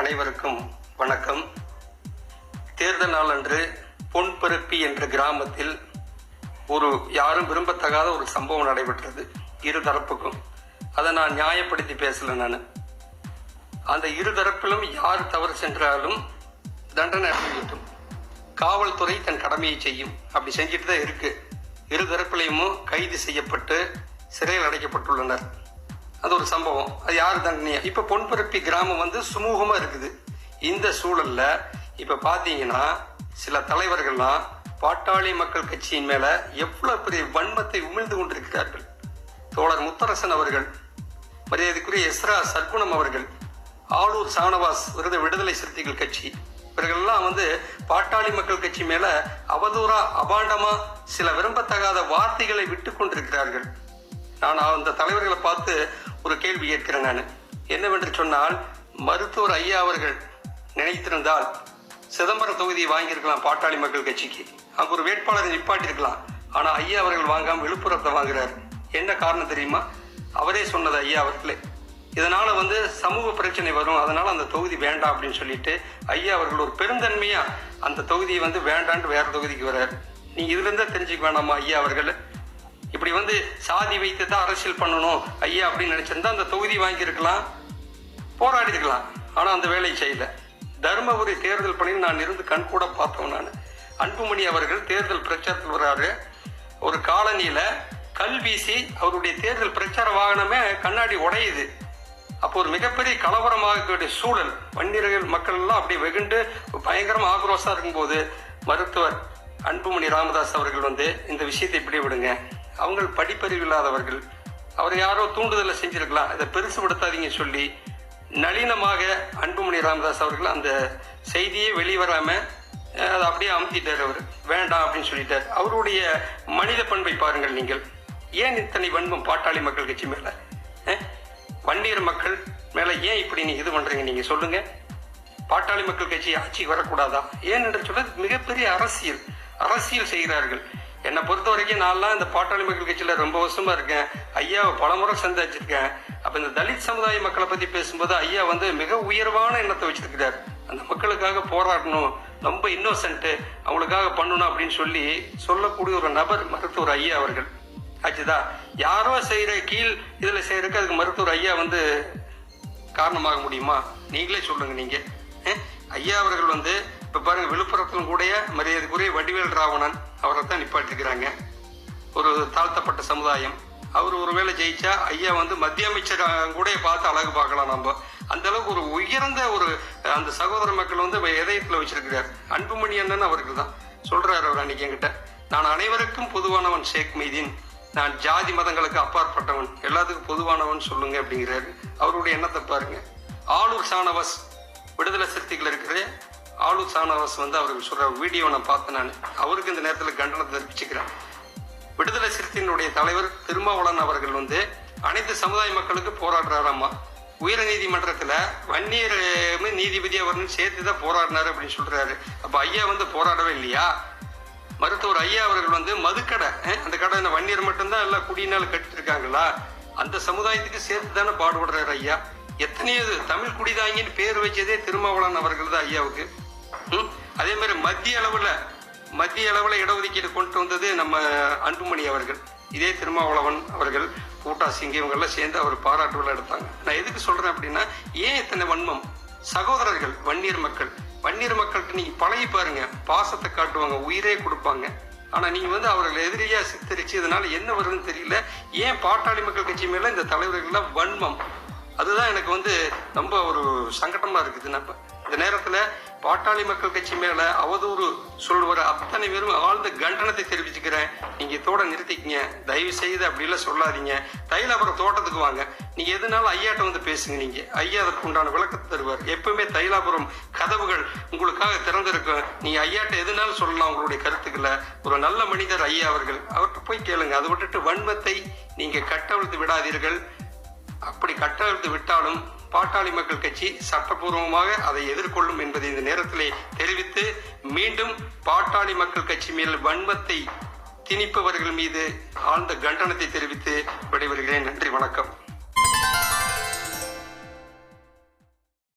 அனைவருக்கும் வணக்கம். தேர்தல் நாள் அன்று பொன்பருப்பி என்ற கிராமத்தில் ஒரு யாரும் விரும்பத்தகாத ஒரு சம்பவம் நடைபெற்றது இரு தரப்புக்கும். அதை நான் நியாயப்படுத்தி பேசல நான். அந்த இரு தரப்பிலும் யார் தவறு சென்றாலும் தண்டனை அனுபவிக்கட்டும் காவல்துறை தன் கடமையை செய்யும். அப்படி செஞ்சுட்டு தான் இருக்கு. இரு தரப்பிலையும் கைது செய்யப்பட்டு சிறையில் அடைக்கப்பட்டுள்ளனர். அது ஒரு சம்பவம். அது யார் தண்டனையா? இப்போ பொன்பரப்பி கிராமம் வந்து சுமூகமாக இருக்குது. இந்த சூழலில் இப்போ பார்த்தீங்கன்னா சில தலைவர்கள்லாம் பாட்டாளி மக்கள் கட்சியின் மேலே எவ்வளோ பெரிய வன்மத்தை உமிழ்ந்து கொண்டிருக்கிறார்கள். தோழர் முத்தரசன் அவர்கள் மரியாதைக்குரிய எஸ்ரா சர்க்குணம் அவர்கள் ஆளூர் சானவாஸ் விருது விடுதலை சிறுத்தைகள் கட்சி இவர்கள்லாம் வந்து பாட்டாளி மக்கள் கட்சி மேல அவதூறா அபாண்டமா சில விரும்பத்தகாத வார்த்தைகளை விட்டு கொண்டிருக்கிறார்கள். நான் அந்த தலைவர்களை பார்த்து ஒரு கேள்வி கேட்கிறேன் நான். என்னவென்று சொன்னால் மருத்துவர் ஐயா அவர்கள் நினைத்திருந்தால் சிதம்பரம் தொகுதியை வாங்கியிருக்கலாம் பாட்டாளி மக்கள் கட்சிக்கு. அங்க ஒரு வேட்பாளரை நிப்பாட்டியிருக்கலாம். ஆனால் ஐயா அவர்கள் வாங்காமல் விழுப்புரத்தை வாங்குறாரு. என்ன காரணம் தெரியுமா? அவரே சொன்னது ஐயா அவர்களே. இதனால் வந்து சமூக பிரச்சனை வரும். அதனால் அந்த தொகுதி வேண்டாம் அப்படின்னு சொல்லிட்டு ஐயா அவர்கள் ஒரு பெருந்தன்மையாக அந்த தொகுதியை வந்து வேண்டான்ட்டு வேறு தொகுதிக்கு வர்றார். நீங்கள் இதுலேருந்தே தெரிஞ்சுக்க வேணாமா ஐயா அவர்கள்? இப்படி வந்து சாதி வைத்து தான் அரசியல் பண்ணணும் ஐயா அப்படின்னு நினச்சிருந்தா அந்த தொகுதி வாங்கியிருக்கலாம் போராடி இருக்கலாம் அந்த வேலையை செய்யல. தருமபுரி தேர்தல் பணியில் நான் இருந்து கண் கூட பார்த்தோம் நான். அன்புமணி அவர்கள் தேர்தல் பிரச்சாரத்தில் வர்றாரு ஒரு காலனியில் கல் வீசி அவருடைய தேர்தல் பிரச்சார வாகனமே கண்ணாடி உடையுது. அப்போ ஒரு மிகப்பெரிய கலவரமாகக்கூடிய சூழல். வன்னியர்கள் மக்கள் எல்லாம் அப்படி வெகுண்டு பயங்கரமாக ஆக்ரோஷாக இருக்கும்போது மருத்துவர் அன்புமணி ராமதாஸ் அவர்கள் வந்து இந்த விஷயத்தை இப்படி விடுங்க. அவங்கள் படிப்பறிவு இல்லாதவர்கள். அவர் யாரோ தூண்டுதலை செஞ்சிருக்கலாம். இதை பெருசுபடுத்தாதீங்க சொல்லி நளினமாக அன்புமணி ராமதாஸ் அவர்கள் அந்த செய்தியே வெளிவராமல் அதை அப்படியே அமுத்திட்டார் அவர். வேண்டாம் அப்படின்னு சொல்லிட்டார். அவருடைய மனித பண்பை பாருங்கள் நீங்கள். ஏன் இத்தனை வன்மம் பாட்டாளி மக்கள் கட்சி மேலே? வன்னியர் மக்கள் மேலே ஏன் இப்படி நீங்கள் இது பண்ணுறீங்க நீங்கள் சொல்லுங்கள் பாட்டாளி மக்கள் கட்சி ஆட்சி வரக்கூடாதா? ஏன் என்று சொல்ல மிகப்பெரிய அரசியல் அரசியல் செய்கிறார்கள். என்னை பொறுத்த வரைக்கும் நான்லாம் இந்த பாட்டாளி மக்கள் கட்சியில் ரொம்ப வருஷமாக இருக்கேன். ஐயாவை பலமுறை சந்திச்சிருக்கேன். அப்போ இந்த தலித் சமுதாய மக்களை பற்றி பேசும்போது ஐயா வந்து மிக உயர்வான எண்ணத்தை வச்சிருக்கிறார். அந்த மக்களுக்காக போராடணும் ரொம்ப இன்னோசன்ட் அவங்களுக்காக பண்ணணும் அப்படின்னு சொல்லி சொல்லக்கூடிய ஒரு நபர் மருத்துவர் ஐயா அவர்கள். ஆச்சுதா? யாரோ செய்கிற கீழ் இதில் செய்கிறதுக்கு அதுக்கு மருத்துவர் ஐயா வந்து காரணமாக முடியுமா? நீங்களே சொல்லுங்கள் நீங்கள் ஐயா அவர்கள் வந்து இப்போ பாருங்க விழுப்புரத்திலும் கூட மரியாதைக்குரிய வடிவேல் ராவணன் அவரை தான் நிப்பாட்டிருக்கிறாங்க. ஒரு தாழ்த்தப்பட்ட சமுதாயம். அவர் ஒருவேளை ஜெயிச்சா ஐயா வந்து மத்திய அமைச்சர் கூட பார்த்து அழகு பார்க்கலாம் நம்ம. அந்த அளவுக்கு ஒரு உயர்ந்த ஒரு அந்த சகோதர மக்கள் வந்து இதயத்தில் வச்சிருக்கிறார். அன்புமணி அண்ணன் அவருக்கு தான் சொல்றாரு அவர் அன்னைக்கு என்கிட்ட. நான் அனைவருக்கும் பொதுவானவன் ஷேக் மைதீன் நான் ஜாதி மதங்களுக்கு அப்பாற்பட்டவன். எல்லாத்துக்கும் பொதுவானவன் சொல்லுங்க அப்படிங்கிறாரு. அவருடைய எண்ணத்தை பாருங்க. ஆளுர் சானவாஸ் விடுதலை சக்திகள் இருக்கிற ஃபாரூக் சானவாஸ் வந்து அவருக்கு சொல்ற வீடியோ நான் பார்த்தேன் நான். அவருக்கு இந்த நேரத்தில் கண்டனத்தை தெரிவிச்சுக்கிறேன். விடுதலை சிறுத்தையினுடைய தலைவர் திருமாவளன் அவர்கள் வந்து அனைத்து சமுதாய மக்களுக்கு போராடுறாராமா உயர் நீதிமன்றத்துல வன்னியர் நீதிபதி அவர்னு சேர்த்து தான் போராடினாரு அப்படின்னு சொல்றாரு. அப்ப ஐயா வந்து போராடவே இல்லையா? மருத்துவர் ஐயா அவர்கள் வந்து மதுக்கடை அந்த கடை வன்னியர் மட்டும்தான் எல்லாம் குடியினால கட்டிருக்காங்களா? அந்த சமுதாயத்துக்கு சேர்த்து தானே பாடுபடுறாரு ஐயா. எத்தனையோ தமிழ் குடிதாங்கின்னு பேர் வச்சதே திருமாவளவன் அவர்கள் தான் ஐயாவுக்கு. அதே மாதிரி மத்திய அளவில் மத்திய அளவில் இடஒதுக்கீடு கொண்டு வந்தது நம்ம அன்புமணி அவர்கள். இதே திருமாவளவன் அவர்கள் கூட்டா சிங் இவங்கெல்லாம் சேர்ந்து அவர் பாராட்டு விழா எடுத்தாங்க. நான் எதுக்கு சொல்கிறேன் அப்படின்னா ஏன் இத்தனை வன்மம்? சகோதரர்கள் வன்னியர் மக்கள். வன்னியர் மக்கள்கிட்ட நீங்கள் பழகி பாருங்க. பாசத்தை காட்டுவாங்க உயிரே கொடுப்பாங்க. ஆனால் நீங்கள் வந்து அவர்களை எதிரியாக சித்தரிச்சு இதனால் என்ன வருதுன்னு தெரியல. ஏன் பாட்டாளி மக்கள் கட்சி மேலே இந்த தலைவர்கள்லாம் வன்மம்? அதுதான் எனக்கு வந்து ரொம்ப ஒரு சங்கடமாக இருக்குது. நம்ம இந்த நேரத்துல பாட்டாளி மக்கள் கட்சி மேல அவதூறு சொல்வர அத்தனை பேரும் ஆழ்ந்த கண்டனத்தை தெரிவிச்சுக்கிறேன். நீங்க இதோட நிறுத்திக்கங்க. தயவு செய்து அப்படி எல்லாம் சொல்லாதீங்க. தைலாபுரம் தோட்டத்துக்கு வாங்க. நீங்க எதுனாலும் ஐயாட்ட வந்து பேசுங்க நீங்க. ஐயா அதற்கு உண்டான விளக்கத்தை தருவார். எப்பவுமே தைலாபுரம் கதவுகள் உங்களுக்காக திறந்திருக்கும். நீங்க ஐயாட்ட எதுனாலும் சொல்லலாம் உங்களுடைய கருத்துக்களை. ஒரு நல்ல மனிதர் ஐயா அவர்கள். அவர்கிட்ட போய் கேளுங்க. அதை விட்டுட்டு வன்மத்தை நீங்க கட்டவிழ்த்து விடாதீர்கள். அப்படி கட்டவிழ்த்து விட்டாலும் பாட்டாளி மக்கள் கட்சி சட்டபூர்வமாக அதை எதிர்கொள்ளும் என்பதை இந்த நேரத்திலே தெரிவித்து மீண்டும் பாட்டாளி மக்கள் கட்சி மேல் வன்மத்தை திணிப்பவர்கள் மீது ஆழ்ந்த கண்டனத்தை தெரிவித்து விடைபெறுகிறேன். நன்றி வணக்கம்.